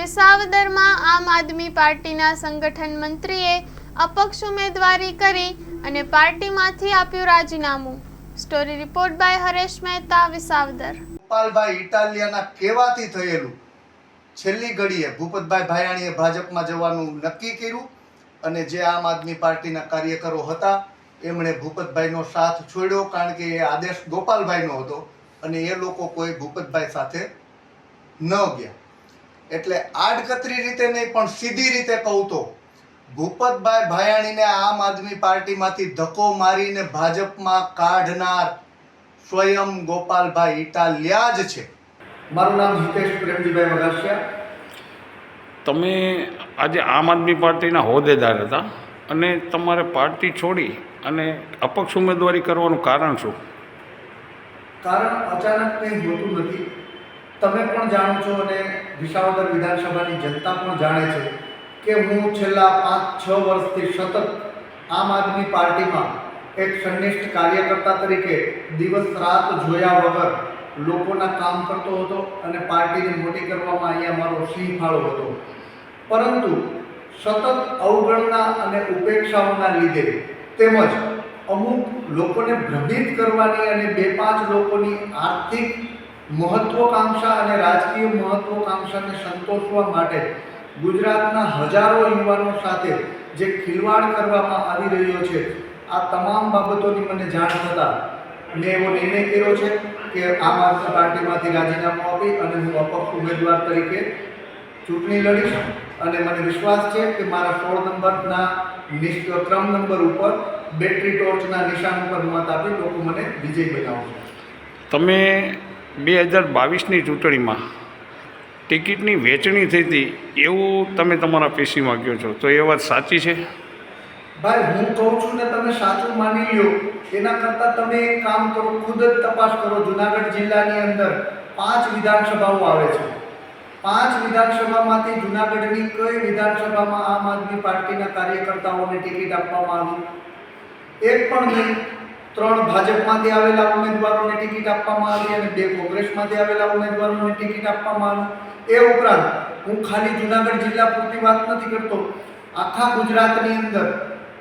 વિસાવદરમાં આમ આદમી પાર્ટીના સંગઠન મંત્રીએ અપક્ષ ઉમેદવારી કરી અને પાર્ટીમાંથી આપ્યું રાજીનામું. Story report by Haresh Mehta, Visavadar. Gopalbhai ઇટાલિયાના કહેવાથી થયેલું. છેલ્લી ઘડીએ ભૂપતભાઈ ભાયાણીએ ભાજપમાં જવાનું નક્કી કર્યું અને જે આમ આદમી પાર્ટીના કાર્યકરો હતા, એમણે ભૂપતભાઈનો સાથ છોડ્યો કારણ કે એ આદેશ ગોપાલભાઈનો હતો અને એ લોકો કોઈ ભૂપતભાઈ સાથે ન ગયા. એટલે આડકતરી રીતે નહીં પણ સીધી રીતે કહું તો ભૂપતભાઈ ભાયાણીને આમ આદમી પાર્ટીમાંથી ધક્કો મારીને ભાજપમાં કાઢનાર સ્વયં ગોપાલભાઈ ઇટાલિયા જ છે. મારું નામ હિતેશ પ્રેમજીભાઈ વગાસિયા તમે આજે આમ આદમી પાર્ટીના હોદ્દેદાર હતા અને તમારે પાર્ટી છોડી અને અપક્ષ ઉમેદવારી કરવાનું કારણ શું? કારણ અચાનક કંઈ હોતું નથી. તમે પણ જાણો છો અને વિસાવદર વિધાનસભાની જનતા પણ જાણે છે કે હું છેલ્લા પાંચ, છ વર્ષથી સતત આમ આદમી પાર્ટીમાં એક સંનિષ્ઠ કાર્યકર્તા તરીકે દિવસ રાત જોયા વગર લોકોના કામ કરતો હતો અને પાર્ટીને મોટી કરવામાં અહીંયા મારો સિંહ ફાળો હતો. પરંતુ સતત અવગણના અને ઉપેક્ષાઓના લીધે તેમજ અમુક લોકોને ભ્રમિત કરવાની અને બે પાંચ લોકોની આર્થિક મહત્વકાંક્ષા અને રાજકીય મહત્વકાંક્ષાને સંતોષવા માટે ગુજરાતના હજારો યુવાનો સાથે જે ખિલવાડ કરવામાં આવી રહ્યો છે, આ તમામ બાબતોની મને જાણ થતાં મેં એવો નિર્ણય કર્યો છે કે આમ આદમી પાર્ટીમાંથી રાજીનામું આપી અને હું અપક્ષ ઉમેદવાર તરીકે ચૂંટણી લડીશ. અને મને વિશ્વાસ છે કે મારા સોળ નંબરના ક્રમ નંબર ઉપર બેટરી ટોર્ચના નિશાન ઉપર મત આપી લોકો મને વિજય બનાવશે. તમે બે હજાર બાવીસની ચૂંટણીમાં ટિકિટની વેચણી થઈ હતી એવું તમે તમારા પેશીમાં કહો છો. તો એ વાત સાચી છે? ભાઈ, હું કહું છું ને તમે સાચું માની લ્યો. એના કરતાં તમે એક કામ કરો, ખુદ જ તપાસ કરો. જુનાગઢ જિલ્લાની અંદર પાંચ વિધાનસભાઓ આવે છે. પાંચ વિધાનસભામાંથી જુનાગઢની કઈ વિધાનસભામાં આમ આદમી પાર્ટીના કાર્યકર્તાઓને ટિકિટ આપવામાં આવી? એક પણ નહીં. ત્રણ ભાજપમાંથી આવેલા ઉમેદવારોને ટિકિટ આપવામાં આવી અને બે કોંગ્રેસમાંથી આવેલા ઉમેદવારોને ટિકિટ આપવામાં આવી. એ ઉપરાંત હું ખાલી જુનાગઢ જિલ્લા પૂરતી વાત નથી કરતો, આખા ગુજરાતની અંદર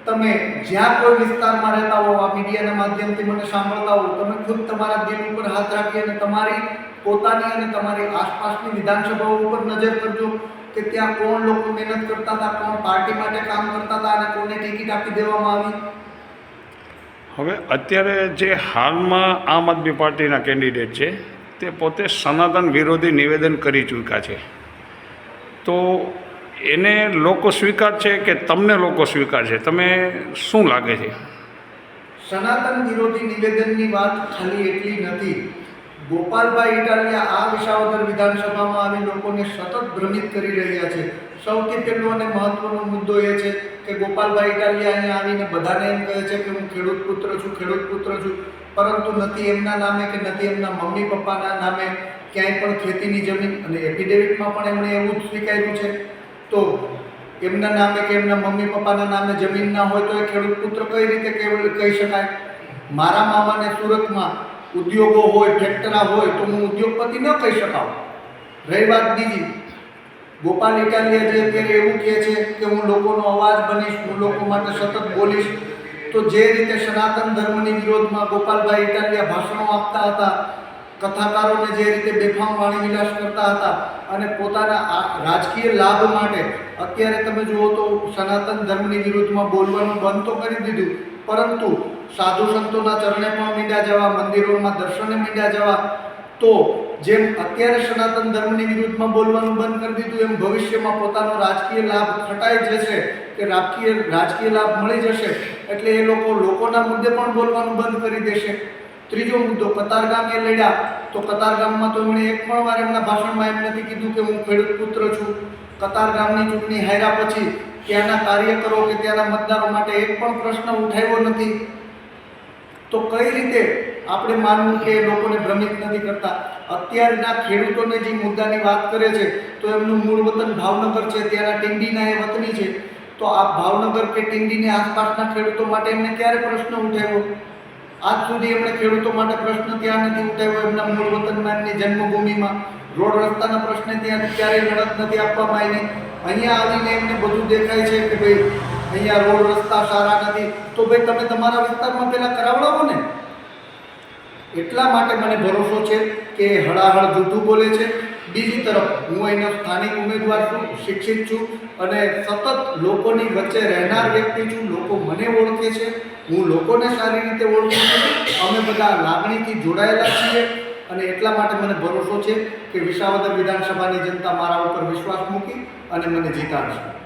તમે જ્યાં કોઈ વિસ્તારમાં રહેતા હો, આ મીડિયાના માધ્યમથી મને સાંભળતા હો, તમે ખુદ તમારા દિલ ઉપર હાથ રાખી અને તમારી પોતાની અને તમારી આસપાસની વિધાનસભાઓ ઉપર નજર કરજો કે ત્યાં કોણ લોકો મહેનત કરતા હતા, કોણ પાર્ટી માટે કામ કરતા હતા અને કોને ટિકિટ આપી દેવામાં આવી. હવે અત્યારે જે હાલમાં આમ આદમી પાર્ટીના કેન્ડિડેટ છે, તે પોતે સનાતન વિરોધી નિવેદન કરી ચૂક્યા છે. તો એને લોકો સ્વીકાર છે કે તમને લોકો સ્વીકાર છે? તમે શું લાગે છે? સનાતન વિરોધી નિવેદનની વાત ખાલી એટલી નથી. ગોપાલભાઈ ઇટાલિયા આ વિસાવદર વિધાનસભામાં આવી લોકોને સતત ભ્રમિત કરી રહ્યા છે. સૌથી પહેલો અને મહત્વનો મુદ્દો એ છે કે ગોપાલભાઈ ઇટાલિયા અહીંયા આવીને બધાને એમ કહે છે કે હું ખેડૂત પુત્ર છું, ખેડૂત પુત્ર છું. પરંતુ નથી એમના નામે કે નથી એમના મમ્મી પપ્પાના નામે ક્યાંય પણ ખેતીની જમીન અને એફિડેવિટમાં પણ એમણે એવું જ સ્વીકાર્યું છે. તો એમના નામે કે એમના મમ્મી પપ્પાના નામે જમીન ના હોય તો એ ખેડૂત પુત્ર કઈ રીતે કહી શકાય? મારા મામાને સુરતમાં ઉદ્યોગો હોય ફેક્ટરા હોય, તો હું ઉદ્યોગપતિ ન કહી શકાવ રહી વાત બીજી. ગોપાલ ઇટાલિયા જે અત્યારે એવું કહે છે કે હું લોકોનો અવાજ બનીશ, હું લોકો માટે સતત બોલીશ, તો જે રીતે સનાતન ધર્મની વિરોધમાં ગોપાલભાઈ ઇટાલિયા ભાષણો આપતા હતા, કથાકારોને જે રીતે બેફામ વાણી વિલાસ કરતા હતા, અને પોતાના રાજકીય લાભ માટે અત્યારે તમે જુઓ તો સનાતન ધર્મની વિરુદ્ધમાં બોલવાનું બંધ તો કરી દીધું, પરંતુ સાધુ સંતોના ચરણે પણ મીંડ્યા જવા, મંદિરોમાં દર્શને મીંડા જવા, તો જેમ અત્યારે સનાતન ધર્મની વિરુદ્ધમાં બોલવાનું બંધ કરી દીધું, એમ ભવિષ્યમાં પોતાનો રાજકીય લાભ ખટાઈ જશે કે રાજકીય રાજકીય લાભ મળી જશે, એટલે એ લોકો લોકોના મુદ્દે પણ બોલવાનું બંધ કરી દેશે. ત્રીજો મુદ્દો કતારગામ એ લડ્યા, તો કતારગામમાં તો એમણે એક પણ વાર એમના ભાષણમાં એમ નથી કીધું કે હું ખેડૂત પુત્ર છું. કતારગામની ચૂંટણી હાર્યા પછી ત્યાંના કાર્યકરો કે ત્યાંના મતદારો માટે એક પણ પ્રશ્ન ઉઠાવ્યો નથી. તો કઈ રીતે આપણે માનવું કે લોકોને ભ્રમિત નથી કરતા? અત્યારના ખેડૂતોને જે મુદ્દાની વાત કરે છે, તો એમનું મૂળ વતન ભાવનગર છે, ત્યાંના ટીંડીના એ વતની છે. તો આ ભાવનગર કે ટીંડીની આસપાસના ખેડૂતો માટે એમને ક્યારે પ્રશ્ન ઉઠાવ્યો? આજ સુધી એમણે ખેડૂતો માટે પ્રશ્ન ત્યાં નથી ઉઠાવ્યો? એમના મૂળ વતનમાં, એમની જન્મભૂમિમાં, રોડ રસ્તાના પ્રશ્ને ત્યાં ક્યારેય લડત નથી આપવામાં આવી અહીંયા આવીને એમને બધું દેખાય છે કે ભાઈ અહીંયા રોડ રસ્તા સારા નથી. તો ભાઈ તમે તમારા વિસ્તારમાં પહેલાં કરાવડાવો ને. એટલા માટે મને ભરોસો છે કે હળાહળ જૂઠું બોલે છે. બીજી તરફ હું અહીંનો સ્થાનિક ઉમેદવાર છું, શિક્ષિત છું અને સતત લોકોની વચ્ચે રહેનાર વ્યક્તિ છું. લોકો મને ઓળખે છે. હું લોકોને સારી રીતે ઓળખું છું. અમે બધા લાગણીથી જોડાયેલા છીએ અને એટલા માટે મને ભરોસો છે કે વિસાવદર વિધાનસભાની જનતા મારા ઉપર વિશ્વાસ મૂકી અને મને જીતાડશે.